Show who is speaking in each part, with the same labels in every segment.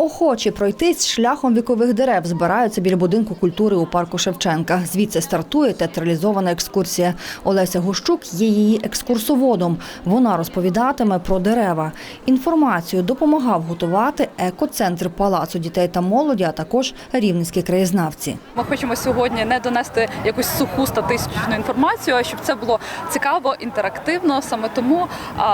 Speaker 1: Охочі пройтись шляхом вікових дерев збираються біля будинку культури у парку Шевченка. Звідси стартує театралізована екскурсія. Олеся Гущук є її екскурсоводом. Вона розповідатиме про дерева. Інформацію допомагав готувати екоцентр палацу дітей та молоді, а також рівненські краєзнавці.
Speaker 2: Ми хочемо сьогодні не донести якусь суху статистичну інформацію, а щоб це було цікаво, інтерактивно. Саме тому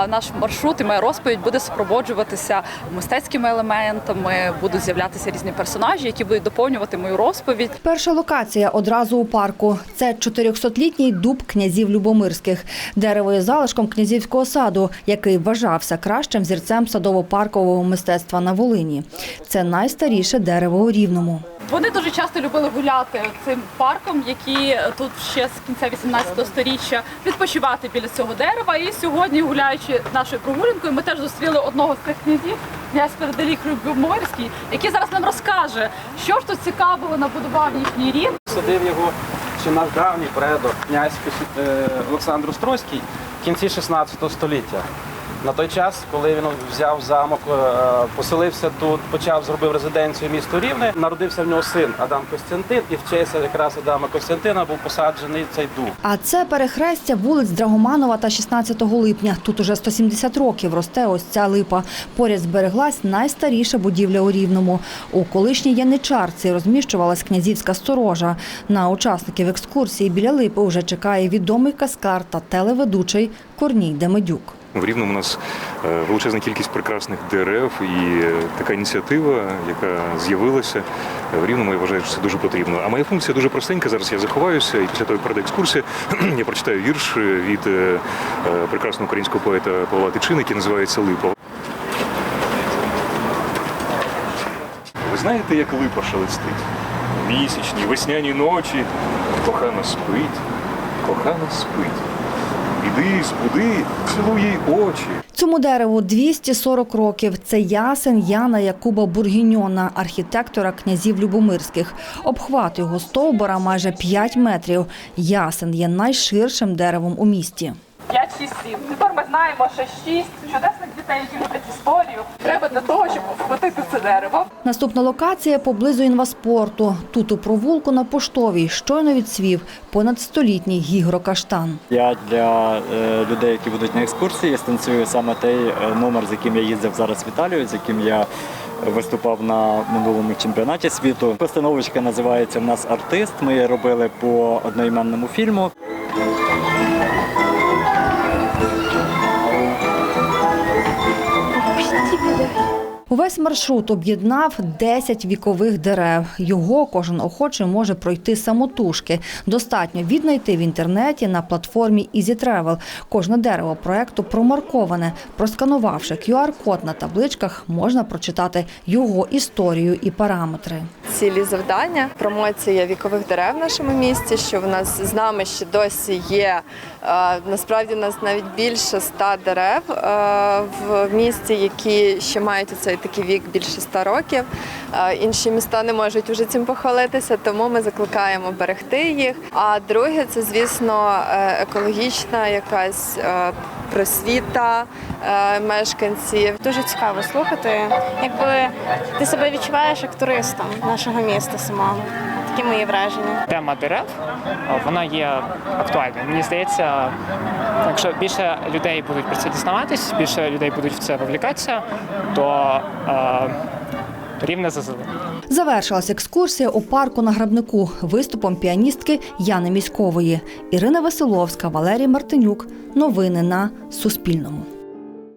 Speaker 2: наш маршрут і моя розповідь буде супроводжуватися мистецькими елементами. Будуть з'являтися різні персонажі, які будуть доповнювати мою розповідь.
Speaker 1: Перша локація одразу у парку. Це 400-літній дуб князів Любомирських. Дерево є залишком князівського саду, який вважався кращим зірцем садово-паркового мистецтва на Волині. Це найстаріше дерево у Рівному.
Speaker 2: Вони дуже часто любили гуляти цим парком, який тут ще з кінця 18 століття відпочивати біля цього дерева. І сьогодні, гуляючи нашою прогулянкою, ми теж зустріли одного з цих князів, князь Переделік Любомирський, який зараз нам розкаже, що ж тут цікавого набудував їхній рід.
Speaker 3: Садив його ще наш давній предок, князь е, Олександр Острозький в кінці 16 століття. На той час, коли він взяв замок, е, поселився тут, почав зробив резиденцію місто Рівне, народився в нього син Адам Костянтин, і в честь якраз Адама Костянтина був посаджений цей дуб.
Speaker 1: А це перехрестя вулиць Драгоманова та 16 липня. Тут уже 170 років росте ось ця липа. Поряд збереглась найстаріша будівля у Рівному. У колишній яничарці розміщувалась князівська сторожа. На учасників екскурсії біля липи вже чекає відомий каскар та телеведучий Корній Демидюк.
Speaker 4: В Рівному у нас е, величезна кількість прекрасних дерев і е, така ініціатива, яка з'явилася в Рівному, я вважаю, що це дуже потрібно. А моя функція дуже простенька. Зараз я заховаюся, і після того, як пройде екскурсія, я прочитаю вірш від е, е, прекрасного українського поета Павла Тичини, який називається Липа. Ви знаєте, як липа шелестить? Місячні, весняні ночі. Кохана спить, кохана спить. Іди, збуди, цілуй їй очі.
Speaker 1: Цьому дереву 240 років. Це ясен Яна Якуба Бургіньона, архітектора князів Любомирських. Обхват його стовбора майже 5 метрів. Ясен є найширшим деревом у місті.
Speaker 2: 5 6 7 Тепер ми знаємо, що 6 чудесних дітей, які люблять історію. Треба для того, щоб вхватити це дерево.
Speaker 1: Наступна локація поблизу інваспорту. Тут у провулку на поштовій щойно відсвів понад столітній гігрокаштан.
Speaker 5: Я для е, людей, які будуть на екскурсії, станцюю саме той е, номер, з яким я їздив зараз в Італію, з яким я виступав на минулому чемпіонаті світу. Постановочка називається в нас Артист. Ми її робили по одноіменному фільму.
Speaker 1: Увесь маршрут об'єднав 10 вікових дерев. Його кожен охочий може пройти самотужки. Достатньо віднайти в інтернеті на платформі Easy Travel. Кожне дерево проекту промарковане. Просканувавши QR-код на табличках, можна прочитати його історію і параметри.
Speaker 6: цілі завдання. Промоція вікових дерев в нашому місті, що в нас з нами ще досі є. Е, Насправді у нас навіть більше ста дерев е, в місті, які ще мають цей такий вік більше ста років. Е, Інші міста не можуть вже цим похвалитися, тому ми закликаємо берегти їх. А друге, це звісно е, екологічна якась е, просвіта мешканців.
Speaker 7: Дуже цікаво слухати. Якби ти себе відчуваєш як туристом нашого міста самого. Такі мої враження.
Speaker 8: тема дерев вона є актуальною. Мені здається, якщо більше людей будуть про це дізнаватись, більше людей будуть в це вовлікатися, то е, рівне зазили.
Speaker 1: Завершилась екскурсія у парку на грабнику виступом піаністки Яни Міськової. Ірина Василовська, Валерій Мартинюк. Новини на Суспільному.